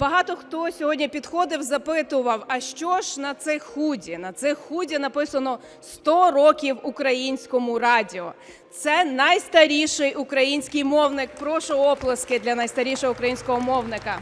Багато хто сьогодні підходив, запитував: а що ж на цих худі? На цих худі написано 100 років українському радіо. Це найстаріший український мовник. Прошу оплески для найстарішого українського мовника.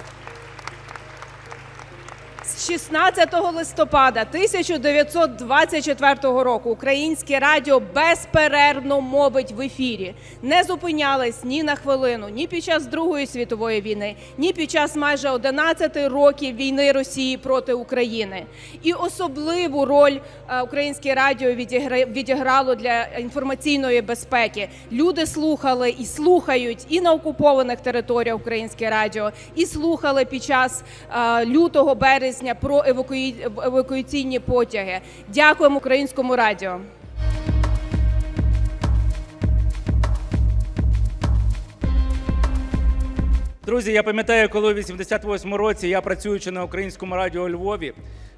З 16 листопада 1924 року українське радіо безперервно мовить в ефірі. Не зупинялись ні на хвилину, ні під час Другої світової війни, ні під час майже 11 років війни Росії проти України. І особливу роль е, українське радіо відігра- відіграло для інформаційної безпеки. Люди слухали і слухають і на окупованих територіях українське радіо, і слухали під час е, лютого березня про евакуї- евакуаційні потяги. Дякуємо українському радіо. Друзі, я пам'ятаю, коли у 88-му році я працюючи на українському радіо у Львові,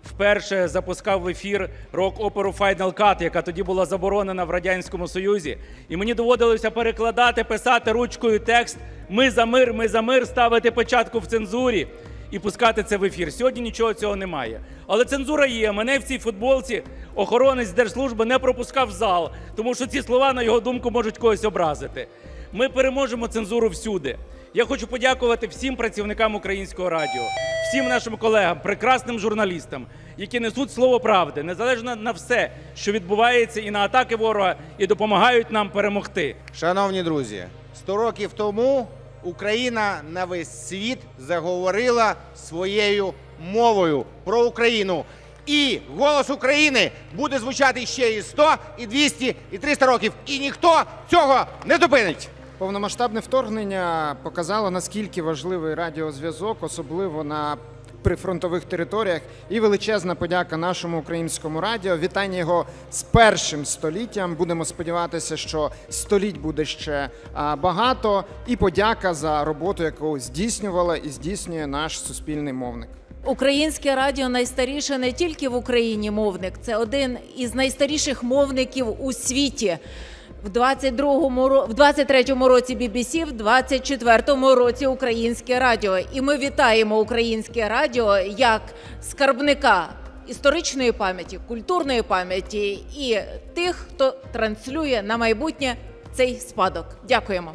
вперше запускав в ефір рок-оперу Final Cut, яка тоді була заборонена в радянському Союзі. І мені доводилося перекладати, писати ручкою текст Ми за мир, ми за мир, ставити початку в цензурі і пускати це в ефір. Сьогодні нічого цього немає. Але цензура є. Мене в цій футболці охоронець держслужби не пропускав в зал, тому що ці слова, на його думку, можуть когось образити. Ми переможемо цензуру всюди. Я хочу подякувати всім працівникам українського радіо, всім нашим колегам, прекрасним журналістам, які несуть слово правди, незалежно на все, що відбувається, і на атаки ворога, і допомагають нам перемогти. Шановні друзі, 100 років тому Україна на весь світ заговорила своєю мовою про Україну. І голос України буде звучати ще і 100, і 200, і 300 років. І ніхто цього не зупинить. Повномасштабне вторгнення показало наскільки важливий радіозв'язок, особливо на прифронтових територіях. І величезна подяка нашому українському радіо. Вітання його з першим століттям. Будемо сподіватися, що століть буде ще багато. І подяка за роботу, яку здійснювала і здійснює наш суспільний мовник. Українське радіо найстаріше не тільки в Україні мовник, це один із найстаріших мовників у світі. В 22-му, ро- в 23-му році BBC, в 24-му році Українське радіо. І ми вітаємо Українське радіо як скарбника історичної пам'яті, культурної пам'яті і тих, хто транслює на майбутнє цей спадок. Дякуємо.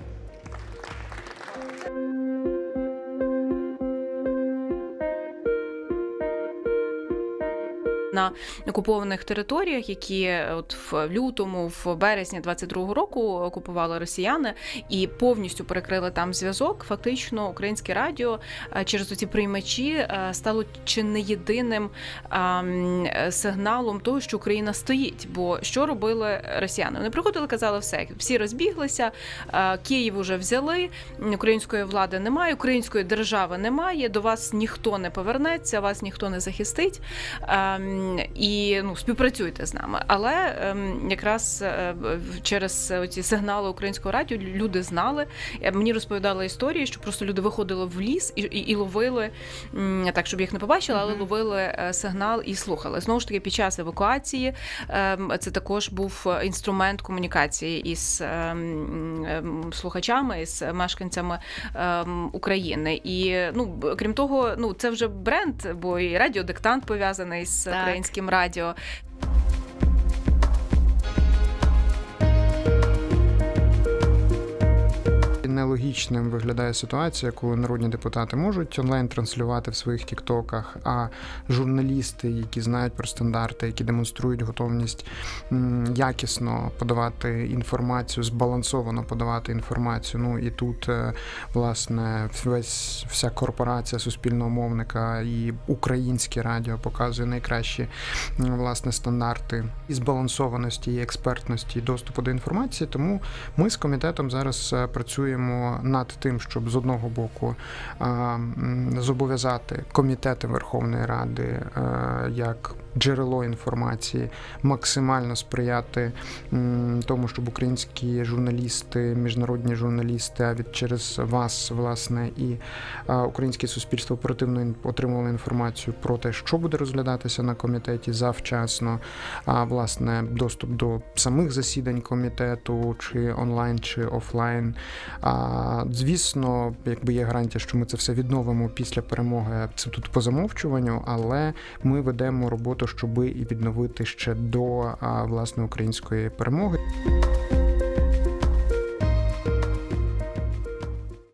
На окупованих територіях, які е, от в лютому, в березні 22-го року окупували росіяни і повністю перекрили там зв'язок. Фактично, українське радіо е, через ці приймачі е, стало чи не єдиним ем, сигналом того, що Україна стоїть. Бо що робили росіяни? Вони приходили, казали все, всі розбіглися, Київ уже взяли, української влади немає, української держави немає. До вас ніхто не повернеться, вас ніхто не захистить. І ну, співпрацюйте з нами. Але ем, якраз е, через ці сигнали українського радіо люди знали. Е, Мені розповідали історії, що просто люди виходили в ліс і, і, і ловили так, щоб їх не побачили, але ловили е, сигнал і слухали. Знову ж таки, під час евакуації ем, це також був інструмент комунікації із ем, слухачами, із мешканцями України. І ну крім того, ну це вже бренд, бо і радіодиктант пов'язаний з Так. Українським радіо. Нелогічним виглядає ситуація, коли народні депутати можуть онлайн транслювати в своїх тіктоках, а журналісти, які знають про стандарти, які демонструють готовність якісно подавати інформацію, збалансовано подавати інформацію. Ну і тут е, власне весь вся корпорація суспільного мовника і українське радіо показує найкращі власне стандарти і збалансованості, і експертності, і доступу до інформації. Тому ми з комітетом зараз е, працюємо над тим, щоб з одного боку зобов'язати комітети Верховної Ради е, як джерело інформації, максимально сприяти тому, щоб українські журналісти, міжнародні журналісти, а від через вас, власне, і українське суспільство оперативно отримували інформацію про те, що буде розглядатися на комітеті завчасно, а власне доступ до самих засідань комітету, чи онлайн, чи офлайн, Звісно, якби є гарантія, що ми це все відновимо після перемоги. Це тут по замовчуванню, але ми ведемо роботу, щоби і відновити ще до власне української перемоги.